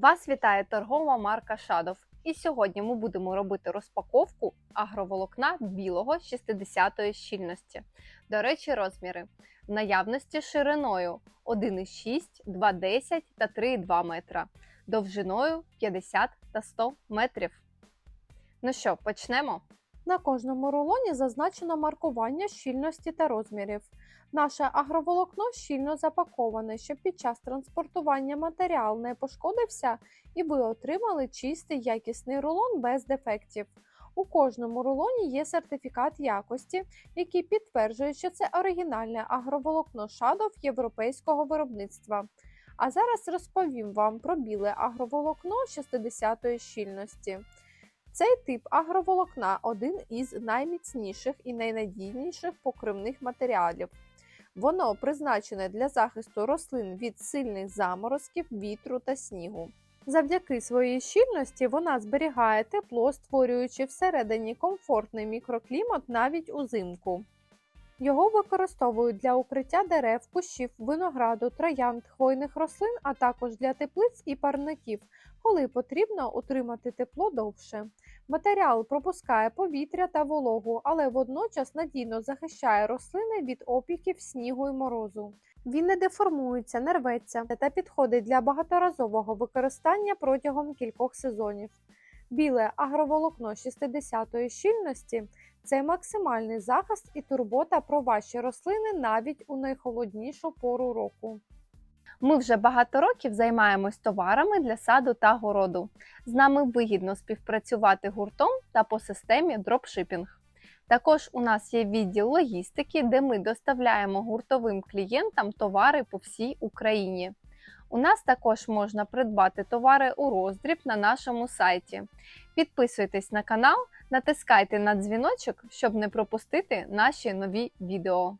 Вас вітає торгова марка Шадов. І сьогодні ми будемо робити розпаковку агроволокна білого 60-ї щільності. До речі, розміри в наявності шириною 1,6, 2,10 та 3,2 метра, довжиною 50 та 100 метрів. Ну що, почнемо? На кожному рулоні зазначено маркування щільності та розмірів. Наше агроволокно щільно запаковане, щоб під час транспортування матеріал не пошкодився і ви отримали чистий якісний рулон без дефектів. У кожному рулоні є сертифікат якості, який підтверджує, що це оригінальне агроволокно Shadow європейського виробництва. А зараз розповім вам про біле агроволокно 60-ї щільності. Цей тип агроволокна один із найміцніших і найнадійніших покривних матеріалів. Воно призначене для захисту рослин від сильних заморозків, вітру та снігу. Завдяки своїй щільності вона зберігає тепло, створюючи всередині комфортний мікроклімат навіть узимку. Його використовують для укриття дерев, кущів, винограду, троянд, хвойних рослин, а також для теплиць і парників, коли потрібно утримати тепло довше. Матеріал пропускає повітря та вологу, але водночас надійно захищає рослини від опіків снігу і морозу. Він не деформується, не рветься та підходить для багаторазового використання протягом кількох сезонів. Біле агроволокно 60-ї щільності це максимальний захист і турбота про ваші рослини навіть у найхолоднішу пору року. Ми вже багато років займаємось товарами для саду та городу. З нами вигідно співпрацювати гуртом та по системі дропшипінг. Також у нас є відділ логістики, де ми доставляємо гуртовим клієнтам товари по всій Україні. У нас також можна придбати товари у роздріб на нашому сайті. Підписуйтесь на канал, натискайте на дзвіночок, щоб не пропустити наші нові відео.